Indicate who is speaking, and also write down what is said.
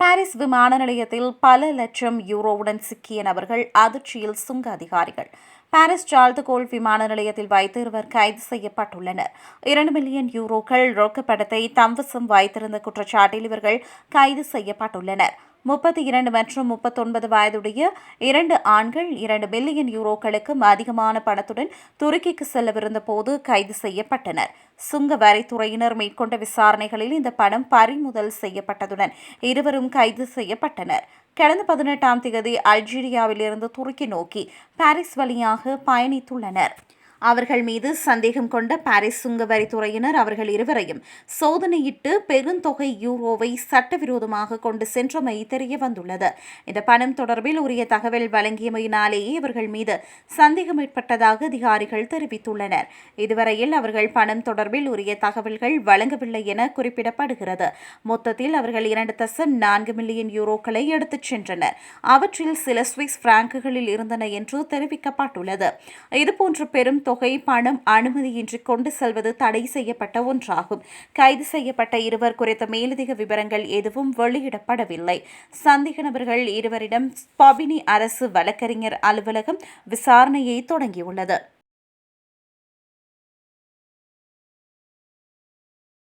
Speaker 1: Paris விமான நிலையத்தில் பல லட்சம் யூரோவுடன் சிக்கிய நபர்கள் அதிர்ச்சியில் சுங்க அதிகாரிகள். பாரிஸ் சால்துகோல் விமான நிலையத்தில் வைத்து இருவர் கைது செய்யப்பட்டுள்ளனர். இரண்டு மில்லியன் யூரோக்கள் ரொக்கப்படத்தை தம்வசம் வைத்திருந்த குற்றச்சாட்டில் இவர்கள் கைது செய்யப்பட்டுள்ளனர். முப்பத்தி இரண்டு மற்றும் முப்பத்தொன்பது வயதுடைய இரண்டு ஆண்கள் இரண்டு மில்லியன் யூரோக்களுக்கும் அதிகமான பணத்துடன் துருக்கிக்கு செல்லவிருந்த போது கைது செய்யப்பட்டனர். சுங்க வரித்துறையினர் மேற்கொண்ட விசாரணைகளில் இந்த பணம் பறிமுதல் செய்யப்பட்டதுடன் இருவரும் கைது செய்யப்பட்டனர். கடந்த பதினெட்டாம் தேதி அல்ஜீரியாவிலிருந்து துருக்கி நோக்கி பாரிஸ் வழியாக பயணித்துள்ளனர். அவர்கள் மீது சந்தேகம் கொண்ட பாரிஸ் சுங்கவரித்துறையினர் அவர்கள் இருவரையும் சோதனையிட்டு பெருந்தொகை யூரோவை சட்டவிரோதமாக கொண்டு சென்றமை தெரிய வந்துள்ளது இந்த பணம் தொடர்பில் உரிய தகவல் வழங்கியமையினாலேயே இவர்கள் மீது சந்தேகம் ஏற்பட்டதாக அதிகாரிகள் தெரிவித்துள்ளனர். இதுவரையில் அவர்கள் பணம் தொடர்பில் உரிய தகவல்கள் வழங்கவில்லை என குறிப்பிடப்படுகிறது. மொத்தத்தில் அவர்கள் இரண்டு தசம் நான்கு மில்லியன் யூரோக்களை எடுத்துச் சென்றனர். அவற்றில் சில சுவிஸ் பிராங்குகளில் இருந்தன என்று தெரிவிக்கப்பட்டுள்ளது. இதுபோன்ற பெரும் தொகை பணம் அனுமதியின்றி கொண்டு செல்வது தடை செய்யப்பட்ட ஒன்றாகும். கைது செய்யப்பட்ட இருவர் குறித்த மேலதிக விவரங்கள் எதுவும் வெளியிடப்படவில்லை. சந்தேக நபர்கள் இருவரிடம் பபினி அரசு வழக்கறிஞர் அலுவலகம் விசாரணையை தொடங்கியுள்ளது.